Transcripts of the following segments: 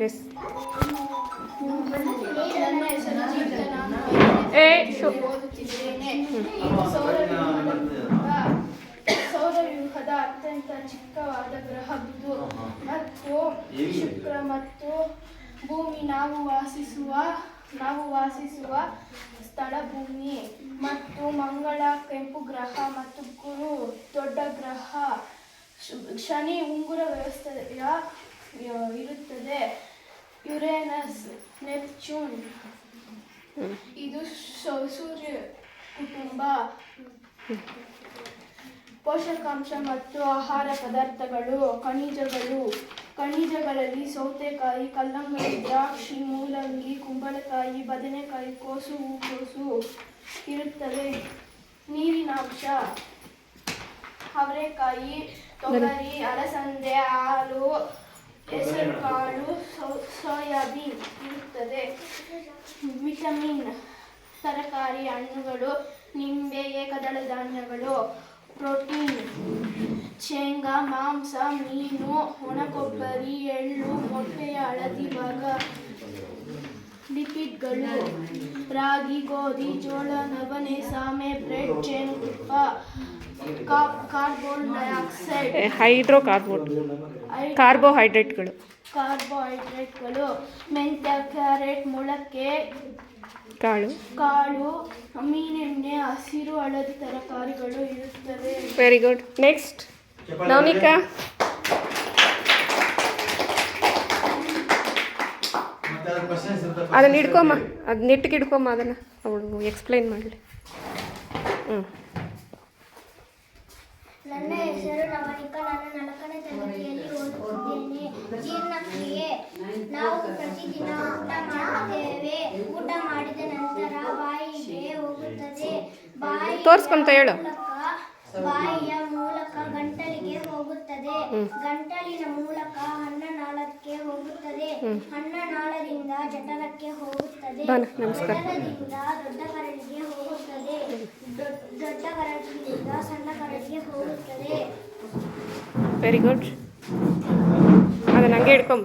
S ಏ, ಶು. ಸೌರವ್ಯೂಹದ ಅತ್ಯಂತ ಚಿಕ್ಕವಾದ ಗ್ರಹ ಬುಧ ಮತ್ತು ಶುಕ್ರ ಮತ್ತು ಭೂಮಿ ನಾವು ವಾಸಿಸುವ ನಾವು ವಾಸಿಸುವ ಸ್ಥಳ ಭೂಮಿ. ಮತ್ತು ಮಂಗಳ ಕೆಂಪು ಗ್ರಹ ಮತ್ತು ಗುರು ದೊಡ್ಡ ಗ್ರಹ. ಶನಿ ಉಂಗುರ ವ್ಯವಸ್ಥೆಯ ಇರುತ್ತದೆ. ಯುರೇನಸ್ ನೆಪ್ಚೂನ್ ಇದು ಸೂರ್ಯ ಕುಟುಂಬ. ಪೋಷಕಾಂಶ ಮತ್ತು ಆಹಾರ ಪದಾರ್ಥಗಳು, ಖನಿಜಗಳು. ಖನಿಜಗಳಲ್ಲಿ ಸೌತೆಕಾಯಿ, ಕಲ್ಲಂಗಡಿ, ದ್ರಾಕ್ಷಿ, ಮೂಲಂಗಿ, ಕುಂಬಳಕಾಯಿ, ಬದನೆಕಾಯಿ, ಕೋಸು, ಹೂಕೋಸು ಇರುತ್ತವೆ. ನೀರಿನಾಂಶ ಅವರೆಕಾಯಿ, ತೊಗರಿ, ಅಲಸಂದೆ, ಹಾಲು ಹೆಸರುಕಾಳು ಸೋಯಾಬೀನ್ ಇರುತ್ತದೆ. ವಿಟಮಿನ್, ತರಕಾರಿ ಹಣ್ಣುಗಳು, ನಿಂಬೆ, ಏಕದಳ ಧಾನ್ಯಗಳು, ಪ್ರೋಟೀನ್, ಶೇಂಗಾ, ಮಾಂಸ, ಮೀನು, ಒಣಕೊಬ್ಬರಿ, ಎಳ್ಳು ಮೊಟ್ಟೆಯ ಹಳದಿ ಭಾಗ ಲಿಪಿಡ್ಗಳು, ರಾಗಿ, ಗೋಧಿ, ಜೋಳ ನವಣೆ ಕಾರ್ಬನ್ ಡೈಆಕ್ಸೈಡ್. ಹೈಡ್ರೋ ಕಾರ್ಬೋಟ್ ಐ- ಕಾರ್ಬೋಹೈಡ್ರೇಟ್ಗಳು. ಕಾರ್ಬೋಹೈಡ್ರೇಟ್ಗಳು. ಮೆಂತ್ಯ ಕ್ಯಾರೆಟ್ ಮೊಳಕೆ. ಕಾಳು. ಕಾಳು ಮೀನೆಣ್ಣೆ ಹಸಿರು ಹಳದಿ ತರಕಾರಿಗಳು ಇರುತ್ತವೆ. Very good next Navanika. ಅದನ್ನ ಇಡ್ಕೊಮ್ಮ ಅದು ನೆಟ್ಟಿಗೆ ಇಡ್ಕೊಮ್ಮ ಅದನ್ನು. ಅವಳು ಎಕ್ಸ್ಪ್ಲೈನ್ ಮಾಡಲಿ. ಹ್ಞೂ ನನ್ನ ಹೆಸರು ನವನಿಕ. ನಾನು ನಾಲ್ಕನೇ ತರಗತಿಯಲ್ಲಿ ಓದುತ್ತಿದ್ದೇನೆ. ಜೀರ್ಣಕ್ರಿಯೆ. ನಾವು ಪ್ರತಿದಿನ ಊಟ ಮಾಡುತ್ತೇವೆ. ಊಟ ಮಾಡಿದ ನಂತರ ಬಾಯಿಗೆ ಹೋಗುತ್ತದೆ. ಬಾಯಿ ತೋರಿಸ್ಕೊಂತ ಹೇಳು. ಬಾಯಿಯ ಮೂಲಕ ಗಂಟಲಿಗೆ ಹೋಗುತ್ತದೆ. ಗಂಟಲಿನ ಮೂಲಕ ಅನ್ನನಾಳಕ್ಕೆ ಹೋಗುತ್ತದೆ. ಅನ್ನನಾಳದಿಂದ ಜಠರಕ್ಕೆ ಹೋಗುತ್ತದೆ. ಜಠರದಿಂದ ದೊಡ್ಡ ದೊಡ್ಡ ಕರಡಿಯಿಂದ ಸಣ್ಣ ಕರಡಿಗೆ ಹೋಗುತ್ತದೆ. ವೆರಿ ಗುಡ್ ಅದನ್ನ ಹಂಗೆ ಹಿಡ್ಕೊಂಬ.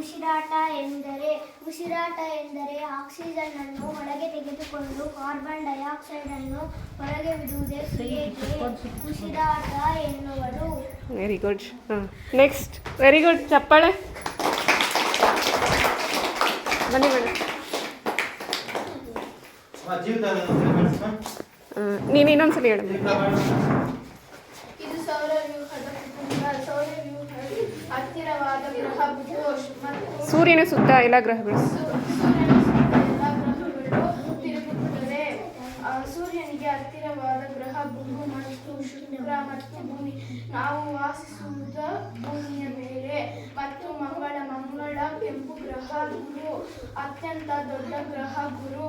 ಉಸಿರಾಟ ಎಂದರೆ ಉಸಿರಾಟ ಎಂದರೆ ಆಕ್ಸಿಜನ್ ಅನ್ನು ಒಳಗೆ ತೆಗೆದುಕೊಂಡು ಕಾರ್ಬನ್ ಡೈಆಕ್ಸೈಡ್ ಅನ್ನು ಹೊರಗೆ ಬಿಡುವುದೇ ಕ್ರಿಯೆಗೆ ಉಸಿರಾಟ ಎನ್ನುವರು ವೆರಿ ಗುಡ್ ಹಾಂ. ನೆಕ್ಸ್ಟ್ ವೆರಿ ಗುಡ್ ಚಪ್ಪಾಳೆ. ಬನ್ನಿ ಮೇಡಮ್. ನೀನು ಇನ್ನೊಂದ್ಸಲ ಹೇಳು. ಇದು ಸೌರವ್ಯೂಹದ ಕುಟುಂಬ ಸೌರವ್ಯೂಹದ ಹತ್ತಿರವಾದ ಗ್ರಹ ಬುಧ ಮತ್ತು ಸೂರ್ಯನ ಸುತ್ತ ಎಲ್ಲ ಗ್ರಹಗಳು. ಸೂರ್ಯನ ಸುತ್ತ ಎಲ್ಲ ಗ್ರಹಗಳು ತಿರುಗುತ್ತವೆ ಆ, ಸೂರ್ಯನಿಗೆ ಹತ್ತಿರವಾದ ಗ್ರಹ ಬುಧ ಮತ್ತು ಶುಕ್ರ ಮತ್ತು ಭೂಮಿ. ನಾವು ವಾಸಿಸುವುದ ಭೂಮಿಯ ಮೇಲೆ ಮತ್ತು ಮಂಗಳ ಮಂಗಳ ಕೆಂಪು ಗ್ರಹ ಗುರು ಅತ್ಯಂತ ದೊಡ್ಡ ಗ್ರಹ ಗುರು.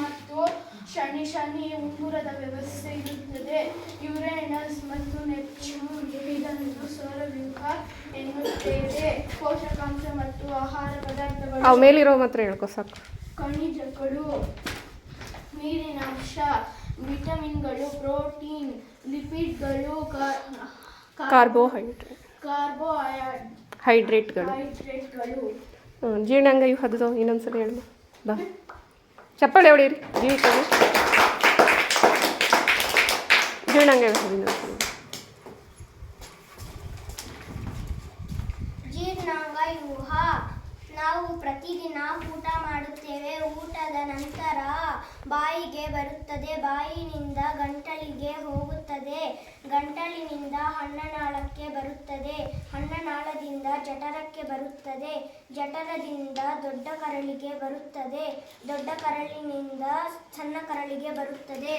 ಮತ್ತು ಶನಿ ಶನಿ ಉಂಗುರದ ವ್ಯವಸ್ಥೆ ಇರುತ್ತದೆ. ಯುರೇನಸ್ ಮತ್ತು ನೆಪ್ಚೂನ್ ಇದನ್ನು ಸೌರವ್ಯೂಹ ಎನ್ನುತ್ತೇವೆ. ಪೋಷಕಾಂಶ ಮತ್ತು ಆಹಾರ ಪದಾರ್ಥಗಳು ಮೇಲಿರೋ ಮಾತ್ರ ಹೇಳ್ಕೊ ಸಾಕು. ಖನಿಜಗಳು ನೀರಿನಾಂಶ ವಿಟಮಿನ್ಗಳು ಪ್ರೋಟೀನ್ ಲಿಪಿಡ್ಗಳು ಕಾರ್ಬೋಹೈಡ್ರೇಟ್. ಕಾರ್ಬೋಹೈಡ್ರೇಟ್ಗಳು. ಹೈಡ್ರೇಟ್ಗಳು. ಜೀರ್ಣಾಂಗ ಇವು ಹದ್ದು ಇನ್ನೊಂದ್ಸಲ ಹೇಳು. ಬಾ. ಚಪ್ಪಾಳೆ ಹೊಡೀರಿ ಜೀವಿತಗಳು ಜೀರ್ಣಾಂಗ ಇವು ಹದ್ದು ಇನ್ನೊಂದ್ಸಲ ಜೀರ್ಣಾಂಗ ವ್ಯೂಹ ನಾವು ಪ್ರತಿದಿನ ಊಟ ಮಾಡುತ್ತೇವೆ. ಊಟದ ನಂತರ ಬಾಯಿಗೆ ಬರುತ್ತದೆ. ಬಾಯಿನಿಂದ ಗಂಟಲಿಗೆ ಹೋಗುತ್ತದೆ. ಗಂಟಲಿನಿಂದ ಹಣ್ಣನಾಳಕ್ಕೆ ಬರುತ್ತದೆ. ಹಣ್ಣನಾಳದಿಂದ ಜಠರಕ್ಕೆ ಬರುತ್ತದೆ. ಜಠರದಿಂದ ದೊಡ್ಡ ಕರಳಿಗೆ ಬರುತ್ತದೆ. ದೊಡ್ಡ ಕರಳಿನಿಂದ ಸಣ್ಣ ಕರಳಿಗೆ ಬರುತ್ತದೆ.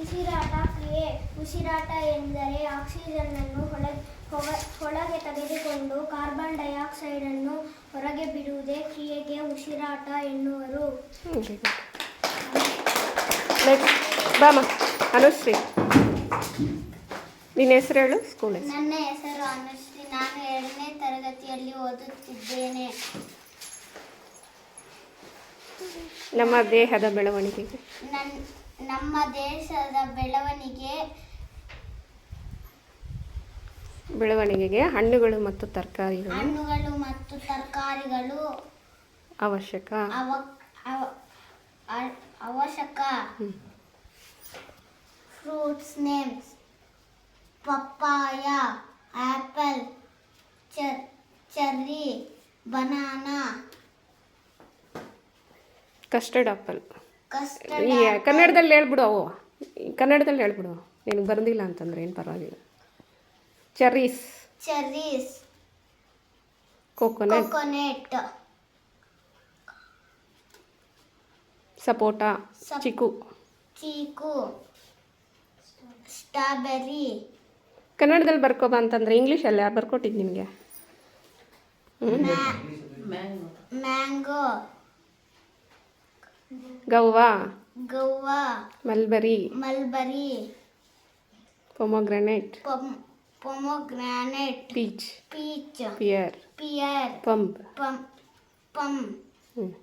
ಉಸಿರಾಟ ಕ್ರಿಯೆ. ಉಸಿರಾಟ ಎಂದರೆ ಆಕ್ಸಿಜನ್ನನ್ನು ಅನ್ನು ಒಳಗೆ ಒಳಗೆ ತೆಗೆದುಕೊಂಡು ಕಾರ್ಬನ್ ಡೈಆಕ್ಸೈಡನ್ನು ಹೊರಗೆ ಬಿಡುವುದೇ ಕ್ರಿಯೆಗೆ ಉಸಿರಾಟ ಎನ್ನುವರು. ಬಾಮ ಅನುಶ್ರೀ. ನಿನ್ನ ಹೆಸರು ಹೇಳು? ಸ್ಕೂಲ್ ನನ್ನ ಹೆಸರು ಅನುಶ್ರೀ. ನಾನು ಎರಡನೇ ತರಗತಿಯಲ್ಲಿ ಓದುತ್ತಿದ್ದೇನೆ. ನಮ್ಮ ದೇಹದ ಬೆಳವಣಿಗೆಗೆ. ನನ್ ನಮ್ಮ ದೇಶದ ಬೆಳವಣಿಗೆ ಬೆಳವಣಿಗೆಗೆ ಹಣ್ಣುಗಳು ಮತ್ತು ತರಕಾರಿಗಳು ಹಣ್ಣುಗಳು ಮತ್ತು ತರಕಾರಿಗಳು ಅವಶ್ಯಕ. ಅವ ಅವ- ಅ- ಅವಶ್ಯಕ. Hmm. Fruits names papaya apple ಚರ್ ಚೆರ್ರಿ ಬನಾನಾ. Custard apple. ಕನ್ನಡದಲ್ಲಿ ಹೇಳ್ಬಿಡು ಅವು. ಕನ್ನಡದಲ್ಲಿ ಹೇಳ್ಬಿಡು. ನಿನಗೆ ಬರೋದಿಲ್ಲ ಅಂತಂದ್ರೆ ಏನು ಪರವಾಗಿಲ್ಲ. Cherries. Cherries. Coconut. Coconut. Sapota chiku. Chiku. Strawberry. ಕನ್ನಡದಲ್ಲಿ ಬರ್ಕೋಬ ಅಂತಂದ್ರೆ ಇಂಗ್ಲೀಷಲ್ಲಿ ಯಾರು ಬರ್ಕೊಟ್ಟಿದ್ದು ನಿಮಗೆ. Mango. Guava guava. Mulberry. Mulberry. Pomegranate. Pom pomegranate. Peach. Peach. Pear. Pear. Pump. Pump pump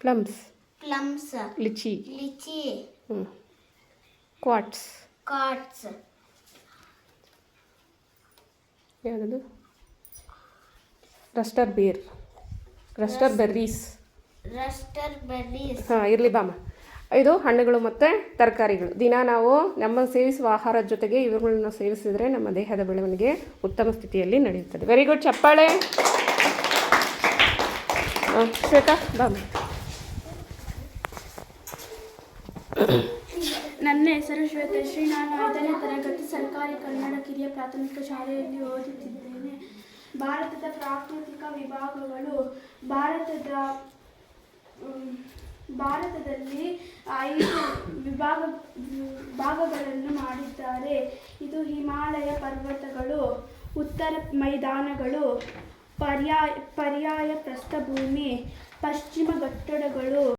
plums. Plums. Lychee. Lychee. Quartz. ಕ್ವಾಟ್ಸ್. ಯಾವುದದು? ರಸ್ಟರ್ ಬೇರ್. ರಸ್ಟರ್ ಬೆರ್ರೀಸ್. ಹಾಂ ಇರಲಿ ಬಾಮ ಇದು ಹಣ್ಣುಗಳು ಮತ್ತು ತರಕಾರಿಗಳು. ದಿನ ನಾವು ನಮ್ಮ ಸೇವಿಸುವ ಆಹಾರದ ಜೊತೆಗೆ ಇವುಗಳನ್ನು ಸೇವಿಸಿದರೆ ನಮ್ಮ ದೇಹದ ಬೆಳವಣಿಗೆ ಉತ್ತಮ ಸ್ಥಿತಿಯಲ್ಲಿ ನಡೆಯುತ್ತದೆ. ವೆರಿ ಗುಡ್ ಚಪ್ಪಾಳೆ. ಹಾಂ ಶ್ವೇತಾ ಬಾಮ ನನ್ನ ಹೆಸರು ಶ್ವೇತಶ್ರೀ ನಾನು ಐದನೇ ತರಗತಿ ಸರ್ಕಾರಿ ಕನ್ನಡ ಕಿರಿಯ ಪ್ರಾಥಮಿಕ ಶಾಲೆಯಲ್ಲಿ ಓದುತ್ತಿದ್ದೇನೆ. ಭಾರತದ ಪ್ರಾಕೃತಿಕ ವಿಭಾಗಗಳು ಭಾರತದ ಭಾರತದಲ್ಲಿ ಐದು ವಿಭಾಗ ಭಾಗಗಳನ್ನು ಮಾಡಿದ್ದಾರೆ. ಇದು ಹಿಮಾಲಯ ಪರ್ವತಗಳು, ಉತ್ತರ ಮೈದಾನಗಳು ಪರ್ಯಾಯ ಪರ್ಯಾಯ ಪ್ರಸ್ಥಭೂಮಿ ಪಶ್ಚಿಮ ಘಟ್ಟಗಳು